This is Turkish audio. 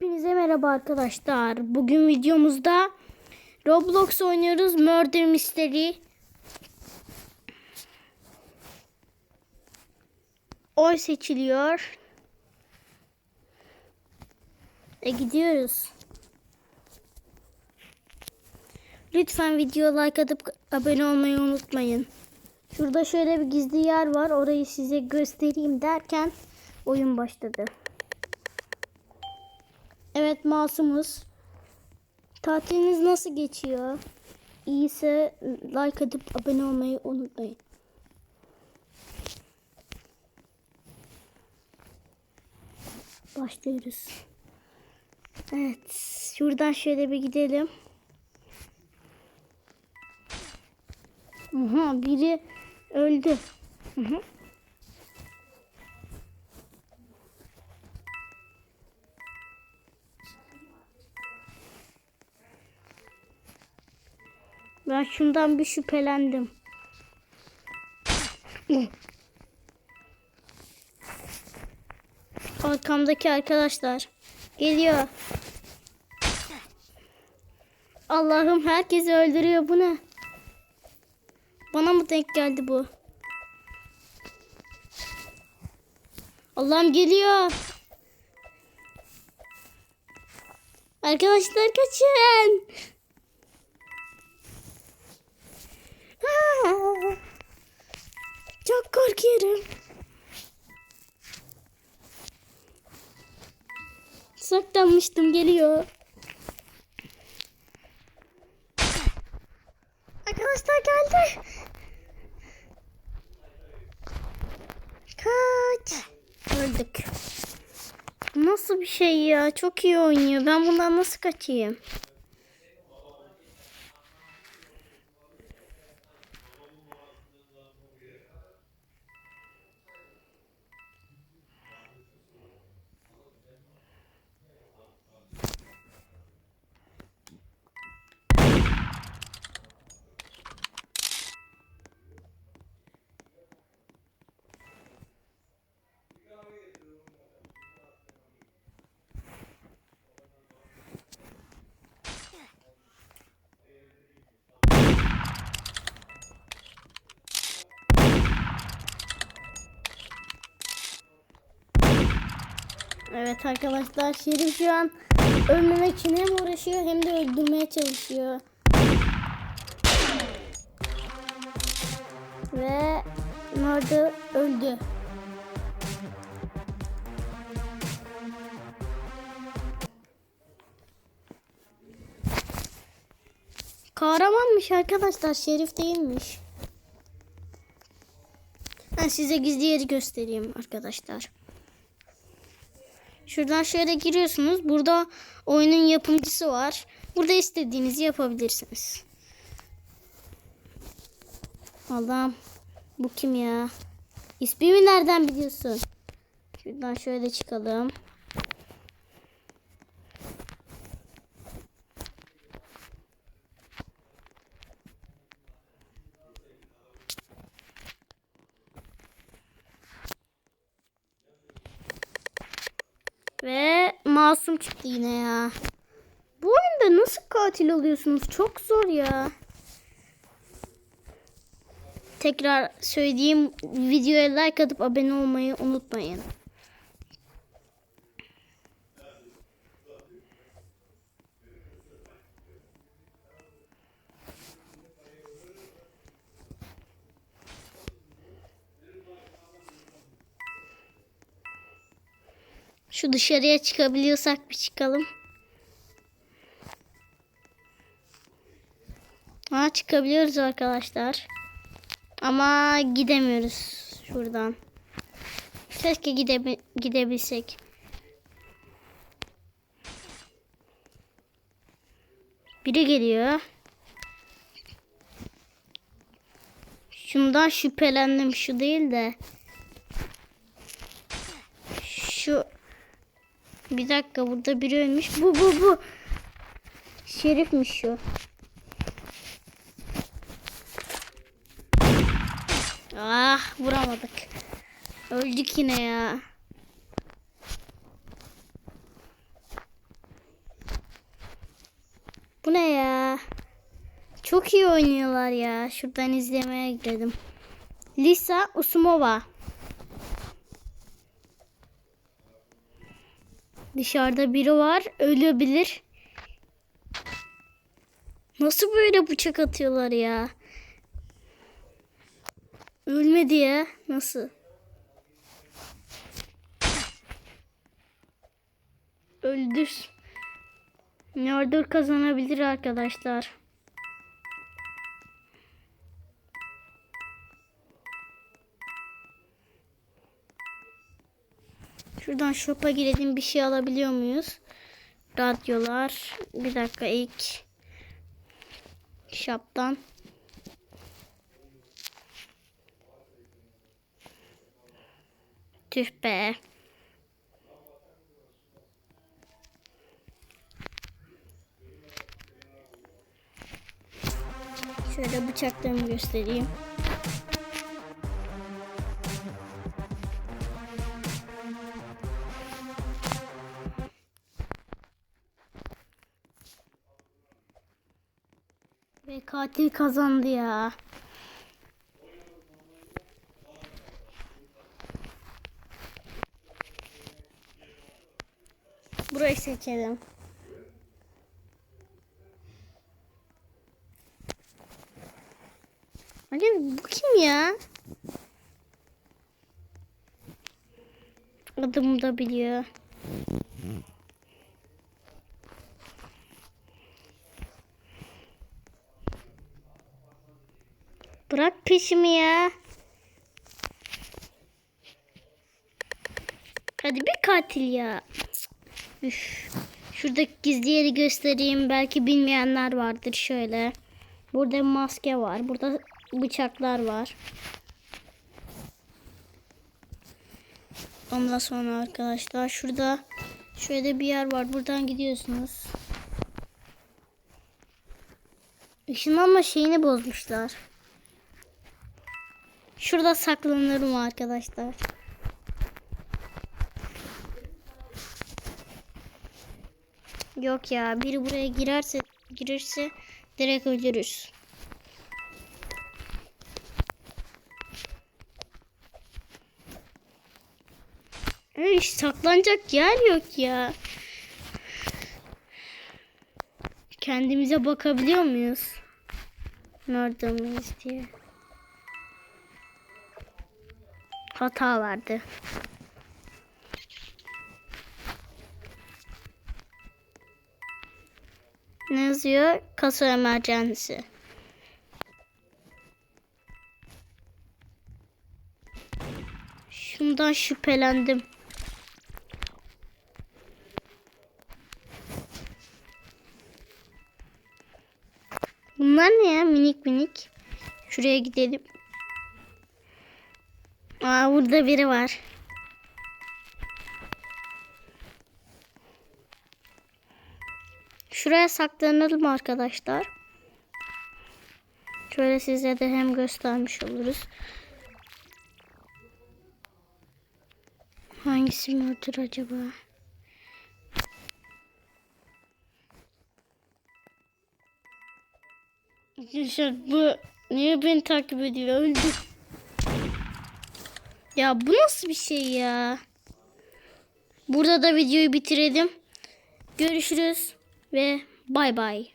Hepinize merhaba arkadaşlar. Bugün videomuzda Roblox oynuyoruz. Murder Mystery. Oy seçiliyor. E gidiyoruz. Lütfen video like atıp abone olmayı unutmayın. Şurada şöyle bir gizli yer var. Orayı size göstereyim derken oyun başladı. Evet masumuz. Tatiliniz nasıl geçiyor? İyiyse like atıp abone olmayı unutmayın. Başlıyoruz. Evet. Şuradan şöyle bir gidelim. Aha, biri öldü. Hı hı. Ben şundan bir şüphelendim. Arkamdaki arkadaşlar geliyor. Allah'ım herkesi öldürüyor bu ne? Bana mı denk geldi bu? Allah'ım geliyor. Arkadaşlar kaçın. Korkuyorum. Saklanmıştım geliyor. Arkadaşlar geldi. Kaç. Öldük. Nasıl bir şey ya? Çok iyi oynuyor. Ben bundan nasıl kaçayım? Evet arkadaşlar Şerif şu an ölmemek için hem uğraşıyor hem de öldürmeye çalışıyor. Ve Murder öldü. Kahramanmış arkadaşlar Şerif değilmiş. Ben size gizli yeri göstereyim arkadaşlar. Şuradan şöyle giriyorsunuz. Burada oyunun yapımcısı var. Burada istediğinizi yapabilirsiniz. Allah'ım. Bu kim ya? İsmimi nereden biliyorsun? Şuradan şöyle çıkalım. Ve masum çıktı yine ya. Bu oyunda nasıl katil oluyorsunuz? Çok zor ya. Tekrar söylediğim videoya like atıp abone olmayı unutmayın. Şu dışarıya çıkabiliyorsak bir çıkalım. Ha çıkabiliyoruz arkadaşlar. Ama gidemiyoruz şuradan. Keşke gidebi gidebilsek. Biri geliyor. Şundan şüphelendim. Şu değil de. Şu bir dakika burada biri ölmüş. Bu bu bu. Şerifmiş şu. Ah vuramadık. Öldük yine ya. Bu ne ya? Çok iyi oynuyorlar ya. Şuradan izlemeye gidelim. Lisa Usumova. Dışarıda biri var. Ölebilir. Nasıl böyle bıçak atıyorlar ya? Ölmedi ya. Nasıl? Öldür. Yardır kazanabilir arkadaşlar. Şuradan shop'a girelim bir şey alabiliyor muyuz? Radyolar. Bir dakika ilk shop'tan. Tüh be. Şöyle bıçaklarımı göstereyim. Ve katil kazandı ya. Burayı seçelim. Ali bu kim ya? Adımı da biliyor. Bırak peşimi ya. Hadi bir katil ya. Üf. Şuradaki gizli yeri göstereyim. Belki bilmeyenler vardır şöyle. Burada maske var. Burada bıçaklar var. Ondan sonra arkadaşlar şurada şöyle bir yer var. Buradan gidiyorsunuz. Işınlanma şeyini bozmuşlar. Şurada saklanırım arkadaşlar. Yok ya biri buraya girerse girirse direkt öldürürüz. Ay, saklanacak yer yok ya. Kendimize bakabiliyor muyuz? Nerede diye. Hata vardı. Ne yazıyor? Kasa emergency. Şundan şüphelendim. Bunlar ne ya minik minik? Şuraya gidelim. Aa burada biri var. Şuraya saklanalım arkadaşlar. Şöyle size de hem göstermiş oluruz. Hangisi murdur acaba? Arkadaşlar bu niye beni takip ediyor? Öldü. Ya bu nasıl bir şey ya? Burada da videoyu bitirelim. Görüşürüz ve bay bay.